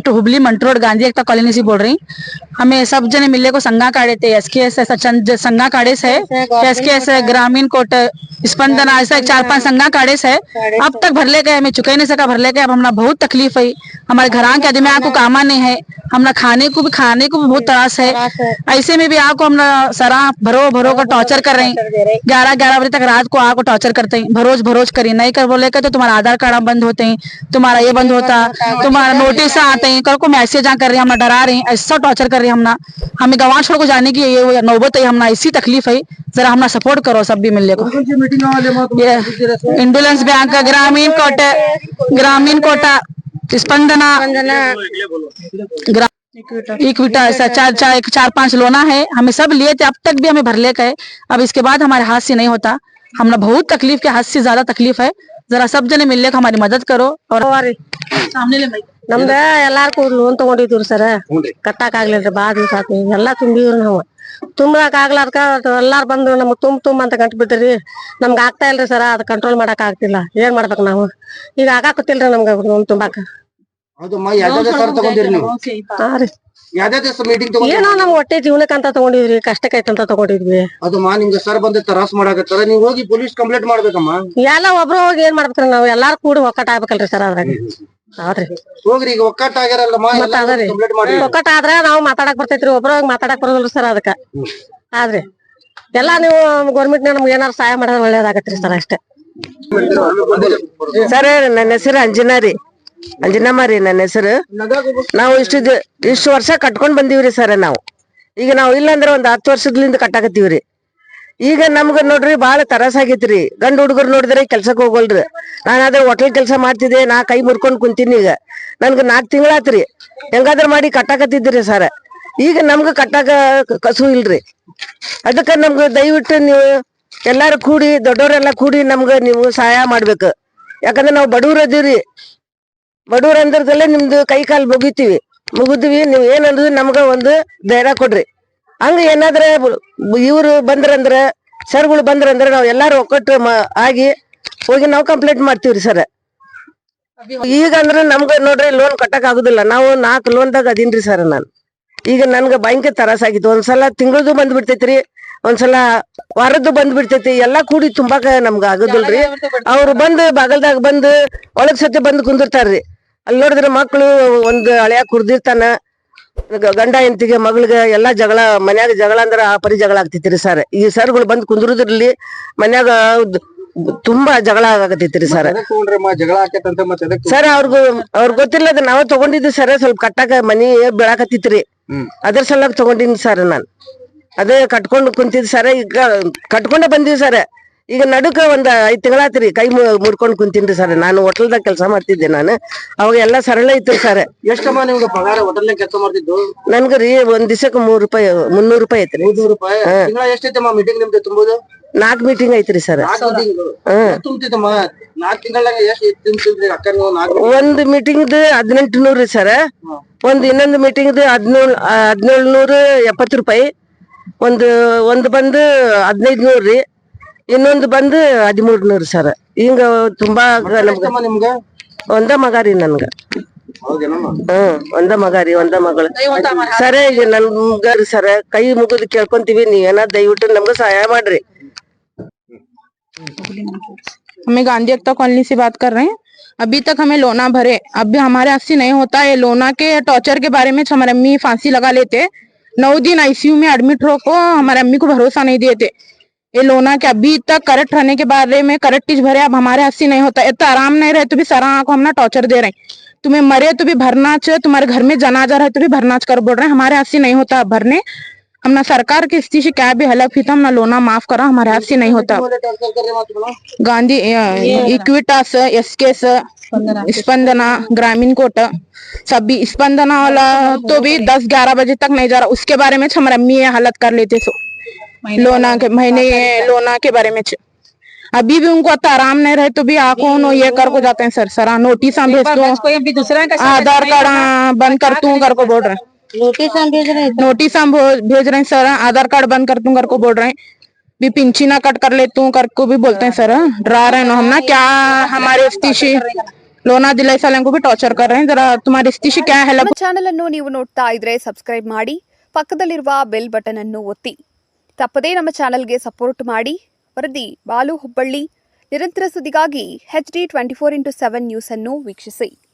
तो हुबली मंटरोड गांधी एकता कॉलोनी से बोल रही। हमें सब जने मिलने को संगा काड़े थे। एस के एस चंद संगा काढ़े से। एस के एस ग्रामीण कोट स्पंदन ऐसा चार पाँच संगा काढ़े से अब तक भरले गए हमें चुका नहीं सका भरले गए अब हमारा बहुत तकलीफ़ है हमारे घर के आदमी को कामा नहीं है। हमारा खाने को भी खाने को भी बहुत त्रास है। ऐसे में भी आपको हम सरा भरो भरो का टॉर्चर कर रहे हैं। ग्यारह ग्यारह बजे तक रात को आपको टॉर्चर करते हैं। भरोज भरोज करिए। नहीं कर बोले के तो तुम्हारा आधार कार्ड बंद होते हैं। तुम्हारा ये बंद होता। तुम्हारा नोटिस आते हैं। कल को मैसेज आ कर रहे हैं हम डरा रहे हैं। ऐसा टॉर्चर कर रहे हैं हमना हमें गवां छोड़ को जाने की ये नौबत है। हमना ऐसी तकलीफ़ है। जरा हमना सपोर्ट करो सब भी मिलने को। इंडोलेंस बैंक ग्रामीण कोटा ग्रामीण कोटा स्पंदना इक्विटा ऐसा चार चार एक चार पाँच लोना है। हमें सब लिए थे अब तक भी हमें भर ले गए अब इसके बाद हमारे हाथ से नहीं होता। हमने बहुत तकलीफ के हाथ से ज्यादा तकलीफ है जरा सब जने मिलने को हमारी मदद करो और सामने ले माइक। ನಮ್ದ ಎಲ್ಲಾರ್ಗೂ ಲೋನ್ ತಗೊಂಡಿದ್ವಿ ಸರ್ ಕಟ್ಟಾಕ್ ಆಗ್ಲಿಲ್ರಿ ಬಾಳ ದಿವಸ ಆತು ಎಲ್ಲಾ ತುಂಬಿವ್ರಿ ನಾವು ತುಂಬಾಕ್ ಆಗ್ಲಾರ್ಕ ಎಲ್ಲಾರ್ ಬಂದು ನಮ್ಗ್ ತುಂಬ ತುಂಬ ಅಂತ ಗಂಟ್ ಬಿದ್ರಿ ನಮ್ಗ್ ಆಗ್ತಾ ಇಲ್ರಿ ಸರ್ ಅದ್ ಕಂಟ್ರೋಲ್ ಮಾಡಕ್ ಆಗ್ತಿಲ್ಲ ಏನ್ ಮಾಡ್ಬೇಕು ನಾವು ಈಗ ಆಗಾಕತ್ತಿಲ್ರಿ ನಮ್ಗ ಲೋನ್ ತುಂಬಾಕ ಹೌದಮ್ಮ ಯಾವ್ದಾವ್ದು ಸರ್ ತಗೊಂಡಿರಿ ನೀವು ಹಾ ರೀ ಯಾವ್ದಾವ್ದು ಮೀಟಿಂಗ್ ತಗೊಂಡ್ ಏನೋ ನಮ್ ಹೊಟ್ಟೆ ಜೀವನಕ್ಕೆ ಅಂತ ತಗೊಂಡಿದ್ವಿ ಕಷ್ಟಕ್ಕೈತಂತ ತಗೊಂಡಿದ್ವಿ. ಅದಮ್ಮ ನಿಮ್ಗೆ ಸರ್ ಬಂದು ತರಾಸ್ ಮಾಡಕತ್ತಾರ ನೀವ್ ಹೋಗಿ ಪೊಲೀಸ್ ಕಂಪ್ಲೇಂಟ್ ಮಾಡ್ಬೇಕಮ್ಮ. ಎಲ್ಲ ಒಬ್ರು ಹೋಗಿ ಏನ್ ಮಾಡ್ಬೇಕ್ರಿ ನಾವು? ಎಲ್ಲಾರು ಕೂಡಿ ಒಕ್ಕಟ ಆಗ್ಬೇಕಲ್ರಿ ಸರ್ ಅದ್ರಾಗ. ಹೌದ್ರಿ. ಹೋಗ್ರಿ ಈಗ ಒಕ್ಕಟ್ಟ ಆಗ್ಯಾರಲ್ಲಮ್ಮ ಮತ್ತ್ ಅದರಿ. ಕಂಪ್ಲೇಂಟ್ ಮಾಡಿ. ಒಕ್ಕಟ ಆದ್ರ ನಾವು ಮಾತಾಡಕ್ ಬರ್ತೈತ್ರಿ ಒಬ್ರು ಹೋಗಿ ಮಾತಾಡಕ್ ಬರೋದಿಲ್ರಿ ಸರ್ ಅದಕ್ಕ. ಆದ್ರಿ. ಎಲ್ಲಾ ನೀವು ಗೌರ್ಮೆಂಟ್ ನಮ್ಗೆ ಏನಾರು ಸಹಾಯ ಮಾಡಿದ್ರೆ ಒಳ್ಳೇದಾಗತ್ರಿ ಸರ್ ಅಷ್ಟೇ. ಸರ್ ನನ್ನ ಹೆಸರು ಅಂಜನಾ ರೀ. ಅಂಜನಮ್ಮ ರೀ ನನ್ನ ಹೆಸರು. ನಾವು ಇಷ್ಟು ಇಷ್ಟು ವರ್ಷ ಕಟ್ಕೊಂಡ್ ಬಂದೀವ್ರಿ ಸರ್ ನಾವು. ಈಗ ನಾವು ಇಲ್ಲಾಂದ್ರೆ ಒಂದ್ ಹತ್ತು ವರ್ಷದಿಂದ ಕಟ್ಟಾಕತ್ತೀವ್ರಿ. ಈಗ ನಮ್ಗ ನೋಡ್ರಿ ಬಾಳ ತರಾಸ ಆಗೈತ್ರಿ. ಗಂಡ ಹುಡುಗರು ನೋಡಿದ್ರೆ ಕೆಲ್ಸಕ್ ಹೋಗಲ್ರಿ. ನಾನಾದ್ರೆ ಹೋಟೆಲ್ ಕೆಲಸ ಮಾಡ್ತಿದ್ದೆ, ನಾ ಕೈ ಮುರ್ಕೊಂಡ್ ಕುಂತೀನಿ ಈಗ. ನನ್ಗ ನಾಕ್ ತಿಂಗಳಾತ್ರಿ. ಹೆಂಗಾದ್ರ ಮಾಡಿ ಕಟ್ಟಾಕತ್ತಿದ್ರಿ ಸರ್. ಈಗ ನಮ್ಗ ಕಟ್ಟಾಕ ಕಸು ಇಲ್ರಿ. ಅದಕ್ಕ ನಮ್ಗ ದಯವಿಟ್ಟು ನೀವು ಎಲ್ಲಾರು ಕೂಡಿ ದೊಡ್ಡವರೆಲ್ಲ ಕೂಡಿ ನಮ್ಗ ನೀವು ಸಹಾಯ ಮಾಡ್ಬೇಕು. ಯಾಕಂದ್ರೆ ನಾವು ಬಡವ್ರ ಅದೀವ್ರಿ. ಬಡವ್ರ ಅಂದ್ರದಲ್ಲೇ ನಿಮ್ದು ಕೈ ಕಾಲು ಮುಗಿತೀವಿ. ಮುಗಿದ್ವಿ ನೀವ್ ಏನಂದ್ರೆ ನಮ್ಗ ಒಂದು ಧೈರ್ಯ ಕೊಡ್ರಿ. ಹಂಗ ಏನಾದ್ರ ಇವ್ರು ಬಂದ್ರಂದ್ರ ಸರ್ಗಳು ಬಂದ್ರಂದ್ರ ನಾವ್ ಎಲ್ಲಾರು ಒಕ್ಕಟ್ಟು ಆಗಿ ಹೋಗಿ ನಾವು ಕಂಪ್ಲೇಂಟ್ ಮಾಡ್ತೀವ್ರಿ ಸರ್. ಈಗ ಅಂದ್ರ ನಮ್ಗ ನೋಡ್ರಿ ಲೋನ್ ಕಟ್ಟಕ್ ಆಗುದಿಲ್ಲ. ನಾವು ನಾಲ್ಕು ಲೋನ್ದಾಗ ಅದೀನ್ರಿ ಸರ್ ನಾನು. ಈಗ ನನ್ಗ ಭಯಂಕರ ತರಾಸಾಗಿತ್ತು ಒಂದ್ಸಲ ತಿಂಗಳದು ಬಂದ್ ಬಿಡ್ತೈತ್ರಿ ಒಂದ್ಸಲ ವಾರದ್ದು ಬಂದ್ ಬಿಡ್ತೈತಿ ಎಲ್ಲಾ ಕೂಡಿ ತುಂಬಾಕ ನಮ್ಗ ಆಗುದಿಲ್ರಿ. ಅವ್ರು ಬಂದ್ ಬಾಗಲ್ದಾಗ ಬಂದು ಒಳಗ್ ಸತಿ ಬಂದ್ ಕುಂದಿರ್ತಾರ್ರಿ. ಅಲ್ಲಿ ನೋಡಿದ್ರೆ ಮಕ್ಕಳು ಒಂದು ಹಳೆಯ ಕುರ್ದಿರ್ತಾನ ಗಂಡ ಹೆಂಡತಿಗೆ ಮಗಳಿಗೆ ಎಲ್ಲಾ ಜಗಳ ಮನ್ಯಾಗ ಜಗಳ ಅಂದ್ರೆ ಆ ಪರಿ ಜಗಳ ಆಗ್ತೈತ್ರಿ ಸರ್ ಈ ಸರ್ಗಳು ಬಂದ್ ಕುಂದ್ರದ್ರಲ್ಲಿ ಮನ್ಯಾಗ ತುಂಬಾ ಜಗಳ ಆಗತೈತ್ರಿ ಸರ್ ಸರ್ ಅವ್ರಿಗೂ ಅವ್ರ ಗೊತ್ತಿಲ್ಲ ಅದ ನಾವ್ ತಗೊಂಡಿದ್ವಿ ಸರ್ ಸ್ವಲ್ಪ ಕಟ್ಟಾಕ ಮನಿ ಬೆಳಕತ್ತಿತ್ರಿ. ಅದ್ರ ಸಲುವಾಗಿ ತಗೊಂಡಿನಿ ಸರ್ ನಾನ್. ಅದೇ ಕಟ್ಕೊಂಡು ಕುಂತಿದ್ ಸರ್ ಈಗ ಕಟ್ಕೊಂಡೆ ಬಂದಿವಿ ಸರ್ ಈಗ ನಡುಕ ಒಂದ್ ಐದ್ ತಿಂಗಳಾತ್ರಿ ಕೈ ಮು- ಮುರ್ಕೊಂಡ್ ಕುಂತೀನ್ರಿ ಸರ್ ನಾನು ಹೋಟೆಲ್ದಾಗ ಕೆಲಸ ಮಾಡ್ತಿದ್ದೆ ನಾನು. ಅವಾಗ ಎಲ್ಲಾ ಸರಳ ಇತ್ತು ಸರ್ ಎಷ್ಟಮ್ಮ ನಿಮ್ಗೆ ಪಗಾರ ಹೋಟೆಲ್ ಕೆಲಸ ಮಾಡ್ತಿದ್ದು? ನನ್ಗ ರೀ ಒಂದ್ ದಿವಸಕ್ಕೆ ಮೂರ್ ರೂಪಾಯಿ ಮುನ್ನೂರ್ ರೂಪಾಯಿ ಐತ್ರಿ. ಐನೂರು ರೂಪಾಯಿ. ತಿಂಗಳ ಎಷ್ಟೈತಮ್ಮ ಮೀಟಿಂಗ್ ನಿಮ್ದು ತುಂಬುದು? ನಾಲ್ಕ್ ಮೀಟಿಂಗ್ ಐತ್ರಿ ಸರ್ ನಾಲ್ಕು ಮೀಟಿಂಗ್ ಹ್ಮ್ ತುಂಬ್ತಿದ್ದಮ್ಮ ನಾಲ್ಕು ತಿಂಗಳಾಗ ಎಷ್ಟು ತುಂಬ್ತಿದ್ರಿ ಅಕ್ಕ ನೀವು ಒಂದ್ ಮೀಟಿಂಗ್ ಹದಿನೆಂಟು ನೂರು ರೀ ಸರ್ ಒಂದ್ ಇನ್ನೊಂದ್ ಮೀಟಿಂಗ್ ಹದಿನೇಳು ಹದಿನೇಳು ನೂರು ಎಪ್ಪತ್ತು ರೂಪಾಯಿ. ಒಂದು ಒಂದ್ ಬಂದು ಹದಿನೈದ್ ನೂರು ರೀ. ಇನ್ನೊಂದು ಬಂದು ಹದಿಮೂರು ನೂರು ಸರ್ ಹಿಂಗ ತುಂಬಾ ನಮ್ಗ ಎಷ್ಟಮ್ಮ ನಿಮ್ಗೆ ಒಂದ ಮಗ ರೀ ನನ್ಗ ಹೌದೇನಮ್ಮ ಹ್ಮ್ ಒಂದ ಮಗ ರೀ ಒಂದ ಮಗಳು ಸರ ಈಗ ನನ್ಗ ಸರ ಕೈ ಮುಗಿದು ಕೇಳ್ಕೊಂತೀವಿ ನೀವ್ ಏನ ದಯವಿಟ್ಟು ನಮ್ಗ ಸಹಾಯ ಮಾಡ್ರಿ हमें गांधी एकता कॉलोनी से बात कर रहे हैं अभी तक हमें लोना भरे अभी हमारे अस्सी नहीं होता है लोना के टॉर्चर के बारे में हमारे अम्मी फांसी लगा लेते नौ दिन आईसीयू में एडमिट हो को हमारे अम्मी को भरोसा नहीं दिए थे ये लोना के अभी तक करेक्ट रहने के बारे में करेक्ट चीज़ भरे अब हमारे हँसी नहीं होता। इतना तो आराम नहीं रहे तो भी सराहा को हमने टॉर्चर दे रहे तुम्हें मरे तो भी भरना चाहिए तुम्हारे घर में जनाजा रहे तो भी भरना कर बोल रहे हमारे हँसी नहीं होता भरने। हम ना सरकार की स्थिति से क्या भी हलफ ही था हम ना लोना माफ़ करा हमारे हाथ से नहीं होता। Gandhi Equitas SK Spandana. ग्रामीण कोट सभी स्पंदना वाला तो भी दस ग्यारह बजे तक नहीं जा रहा। उसके बारे में हमारे अम्मी हालत कर लेते सो। लोना के महीने ये लोना के बारे में छ। अभी भी उनको इतना आराम नहीं रहे तो भी आंखों नो ये कर को जाते हैं सर सर नोटिस भेज दो कोई अभी दूसरा का आधार कार्ड हाँ, बंद कर तू कर को बोल रहे हैं ನೋಟಿಸ್ भेज रहे नोटिस हम भो- भेज रहे हैं सर आधार कार्ड बंद कर दूं कर को बोल रहे हैं भी पिंची ना कट कर ले तू कर को भी बोलते हैं सर डरा रहे हैं ना हम ना क्या हमारे स्थिति लोना दिलाई सालन को भी टॉर्चर कर रहे हैं जरा तुम्हारी स्थिति क्या है ನಮ್ಮ ಚಾನೆಲ್ ಅನ್ನು ನೀವು ನೋಡ್ತಾ ಇದ್ರೆ ಸಬ್ಸ್ಕ್ರೈಬ್ ಮಾಡಿ ಪಕ್ಕದಲ್ಲಿರುವ ಬೆಲ್ ಬಟನ್ ಅನ್ನು ಒತ್ತಿ ತಪ್ಪದೇ ನಮ್ಮ ಚಾನಲ್ಗೆ ಸಪೋರ್ಟ್ ಮಾಡಿ. ವರದಿ ಬಾಲು ಹುಬ್ಬಳ್ಳಿ. ನಿರಂತರ ಸುದ್ದಿಗಾಗಿ H D twenty four into seven ನ್ಯೂಸನ್ನು ವೀಕ್ಷಿಸಿ.